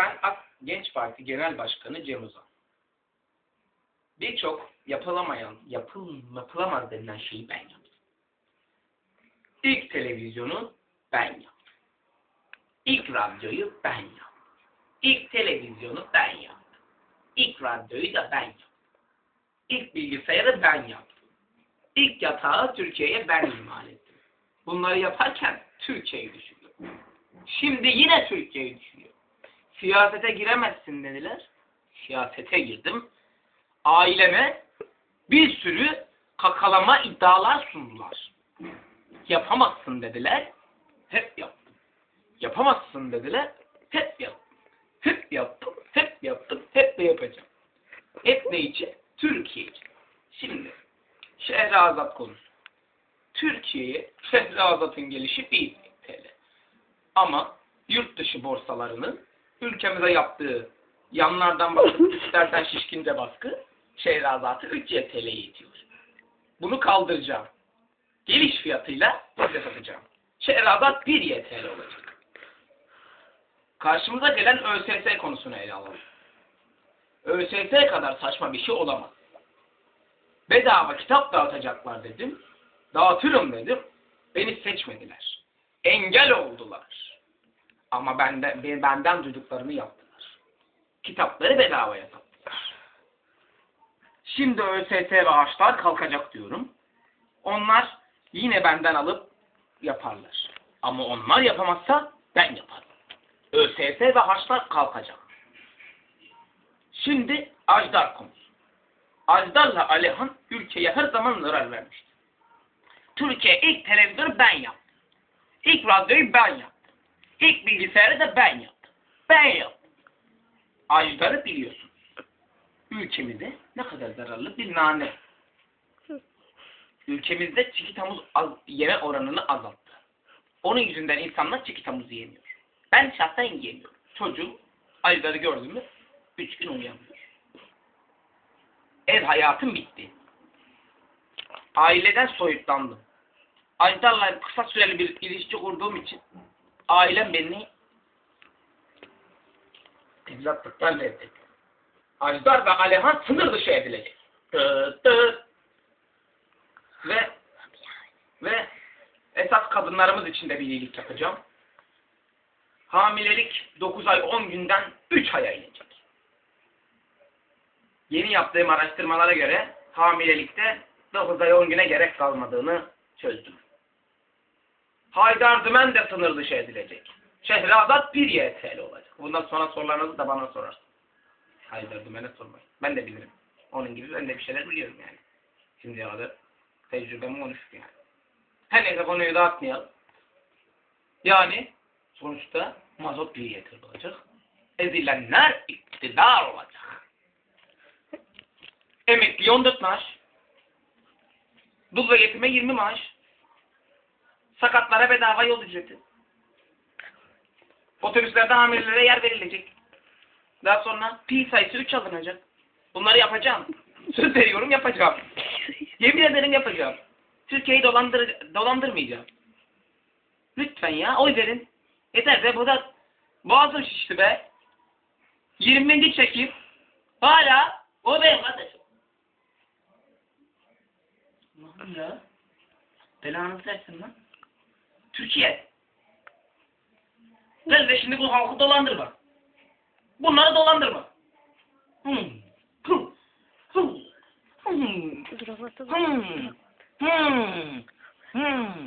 Ben AK Genç Parti Genel Başkanı Cem Uzan. Birçok yapılamayan, yapıl, yapılamaz denilen şeyi ben yaptım. İlk televizyonu ben yaptım. İlk radyoyu ben yaptım. İlk televizyonu ben yaptım. İlk radyoyu da ben yaptım. İlk bilgisayarı ben yaptım. İlk yatağı Türkiye'ye ben imal ettim. Bunları yaparken Türkiye'yi düşünüyorum. Şimdi yine Türkiye'yi düşünüyorum. Siyasete giremezsin dediler. Siyasete girdim. Aileme bir sürü kakalama iddialar sundular. Yapamazsın dediler. Hep yaptım. Yapamazsın dediler. Hep yaptım. Hep yaptım. Hep yaptım. Hep de yapacağım. Hep ne için? Türkiye için. Şimdi Şehrazat konusu. Türkiye'ye Şehrazat'ın gelişi 1 TL. Ama yurt dışı borsalarının ülkemize yaptığı yanlardan bakıp üstlerden şişkince baskı Şehrazat'ı 3 TL'ye itiyor. Bunu kaldıracağım. Geliş fiyatıyla size satacağım. Şehrazat 1 YTL olacak. Karşımıza gelen ÖSS konusunu ele alalım. ÖSS kadar saçma bir şey olamaz. Bedava kitap dağıtacaklar dedim. Dağıtırım dedim. Beni seçmediler. Engel oldular. Ama benden, ben- benden duyduklarını yaptılar. Kitapları bedavaya sattılar. Şimdi ÖSS ve harçlar kalkacak diyorum. Onlar yine benden alıp yaparlar. Ama onlar yapamazsa ben yaparım. ÖSS ve harçlar kalkacak. Şimdi Ajdar konusu. Ajdar'la Alihan ülkeye her zaman zarar vermişti. Türkiye ilk televizyonu ben yaptım. İlk radyoyu ben yaptım. İlk bilgisayarı da ben yaptım. Ben yaptım. Ajdar'ı biliyorsunuz. Ülkemize ne kadar zararlı bir nane. Ülkemizde çikitamuz az, yeme oranını azalttı. Onun yüzünden insanlar çikitamuz yemiyor. Ben şahsen yiyemiyorum. Çocuğum Ajdar'ı gördüm mü üç gün uyuyamıyor. Ev hayatım bitti. Aileden soyutlandım. Ajdar'la kısa süreli bir ilişki kurduğum için ailem beni evlatlıktan reddetti. Ajdar ve Alihan sınır dışı edilecek. Tıt tıt. Ve ve esas kadınlarımız için de bir iyilik yapacağım. Hamilelik 9 ay 10 günden 3 aya inecek. Yeni yaptığım araştırmalara göre hamilelikte 9 ay 10 güne gerek kalmadığını çözdüm. Haydar Dümen de sınır dışı edilecek. Şehrazat 1 YTL olacak. Bundan sonra sorularınızı da bana sorarsın. Haydar Dümen'e sormayın. Ben de bilirim. Onun gibi ben de bir şeyler biliyorum yani. Şimdiye kadar tecrübemi konuştuk yani. Her neyse konuyu dağıtmayalım. Yani sonuçta mazot bir YTL olacak. Ezilenler iktidar olacak. Emekli 14 maaş. Dul ve yetime 20 maaş. Sakatlara bedava yol ücreti. Otobüslerde hamilelere yer verilecek. Daha sonra pi sayısı 3 alınacak. Bunları yapacağım. Söz veriyorum yapacağım. Yemin ederim yapacağım. Türkiye'yi dolandır dolandırmayacağım. Lütfen ya oy verin. Yeter be bu da boğazım şişti be. 20. çekip hala o benim kardeşim. Allah'ım ya. Belanı versin lan. Türkiye. Gel ve şimdi bu halkı dolandırma. Bunları dolandırma. Hmm. Hmm. Hmm. Hmm. Hmm. Hmm. Hmm.